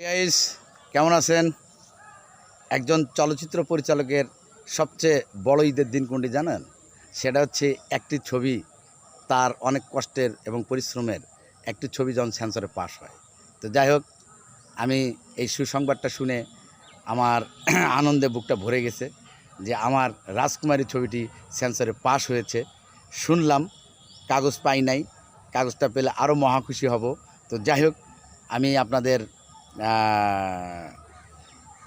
Guys কেমন আছেন? একজন চলচ্চিত্র পরিচালকের সবচেয়ে বড় ঈদের দিন কোনটি জানেন? সেটা হচ্ছে একটি ছবি তার অনেক কষ্টের এবং পরিশ্রমের। একটি ছবি যখন সেন্সরে পাস হয়। তো যাই হোক, আমি এই সুসংবাদটা শুনে আমার আনন্দে বুকটা ভরে গেছে যে আমার রাজকুমারী ছবিটি সেন্সরে পাস হয়েছে। শুনলাম, কাগজ পাই নাই, কাগজটা পেলে আরও মহাখুশি হব। তো যাই হোক, আমি আপনাদের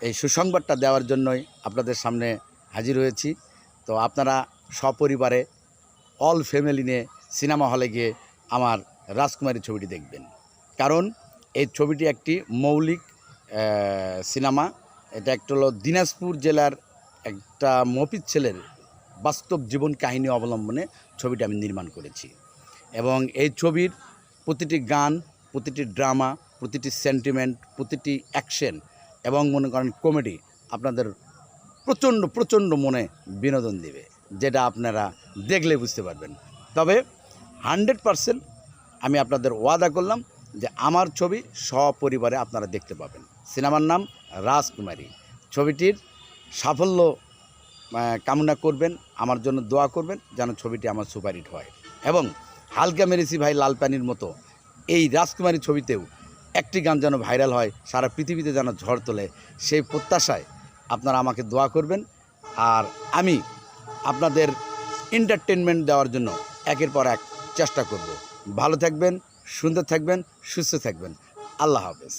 এই সুসংবাদটা দেওয়ার জন্যই আপনাদের সামনে হাজির হয়েছি। তো আপনারা সপরিবারে অল ফ্যামিলি নিয়ে সিনেমা হলে গিয়ে আমার রাজকুমারী ছবিটি দেখবেন। কারণ এই ছবিটি একটি মৌলিক সিনেমা এটা একটা হলো দিনাজপুর জেলার একটা মফিজ ছেলের বাস্তব জীবন কাহিনী অবলম্বনে ছবিটা আমি নির্মাণ করেছি। এবং এই ছবির প্রতিটি গান, প্রতিটি ড্রামা প্রতিটি সেন্টিমেন্ট প্রতিটি অ্যাকশন এবং মনে করেন কমেডি আপনাদের প্রচণ্ড প্রচণ্ড মনে বিনোদন দেবে, যেটা আপনারা দেখলে বুঝতে পারবেন। তবে হান্ড্রেড পারসেন্ট আমি আপনাদের ওয়াদা করলাম যে আমার ছবি সপরিবারে আপনারা দেখতে পাবেন। সিনেমার নাম রাজকুমারী। ছবিটির সাফল্য কামনা করবেন, আমার জন্য দোয়া করবেন যেন ছবিটি আমার সুপারহিট হয়। এবং হালকা মেরেছি ভাই লাল পানির মতো এই রাজকুমারী ছবিতেও একটি গান যেন ভাইরাল হয়, সারা পৃথিবীতে যেন ঝড় তোলে, সেই প্রত্যাশায় আপনারা আমাকে দোয়া করবেন। আর আমি আপনাদের এন্টারটেনমেন্ট দেওয়ার জন্য একের পর এক চেষ্টা করব। ভালো থাকবেন, সুন্দর থাকবেন, সুস্থ থাকবেন। আল্লাহ হাফেজ।